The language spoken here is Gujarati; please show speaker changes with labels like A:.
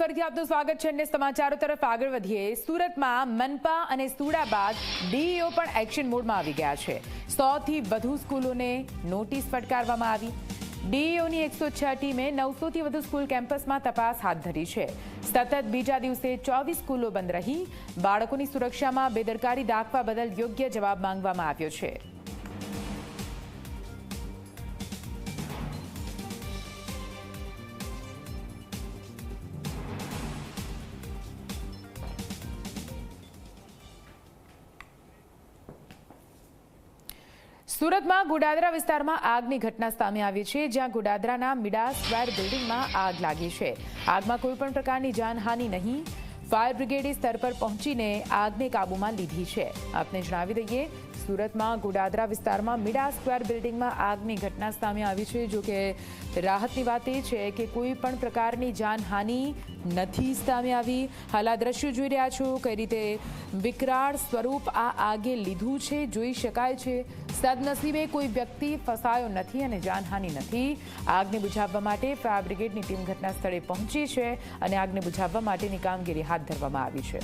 A: ફરીથી આપનું સ્વાગત છે. અને સમાચારો તરફ આગળ વધીએ. સુરતમાં મનપા અને સુડા બાદ ડીઈઓ પણ એક્શન મોડમાં આવી ગયા છે. સોથી વધુ સ્કૂલોને નોટિસ ફટકારવામાં આવી. ડીઈઓની એકસો છ ટીમે નવસોથી વધુ સ્કૂલ કેમ્પસમાં તપાસ હાથ ધરી છે. સતત બીજા દિવસે ચોવીસ સ્કૂલો બંધ રહી. બાળકોની સુરક્ષામાં બેદરકારી દાખવા બદલ યોગ્ય જવાબ માંગવામાં આવ્યો છે. સુરતમાં ગુડાદરા વિસ્તારમાં આગની ઘટના સામે આવી છે, જ્યાં ગુડાદરાના મિડા સ્ક્વેર બિલ્ડિંગમાં આગ લાગી છે. આગમાં કોઈ પણ પ્રકારની જાનહાનિ નહીં. ફાયર બ્રિગેડ સ્તર પર પહોંચીને આગને કાબૂમાં લીધી છે. આપને જણાવી દઈએ સુરતમાં, ગુડાદરા વિસ્તારમાં, મીડા સ્ક્વેર બિલ્ડિંગમાં આગની ઘટના સામે આવી છે. જો કે રાહતની વાત એ છે કે કોઈ પણ પ્રકારની જાનહાનિ નથી સામે આવી. હાલ આ દ્રશ્યો જોઈ રહ્યા છો કઈ રીતે વિકરાળ સ્વરૂપ આ આગે લીધું છે, જોઈ શકાય છે. સદનસીબે કોઈ વ્યક્તિ ફસાયો નથી અને જાનહાનિ નથી. આગને બુઝાવવા માટે ફાયર બ્રિગેડની ટીમ ઘટના સ્થળે પહોંચી છે અને આગને બુઝાવવા માટેની કામગીરી હાથ ધરવામાં આવી છે.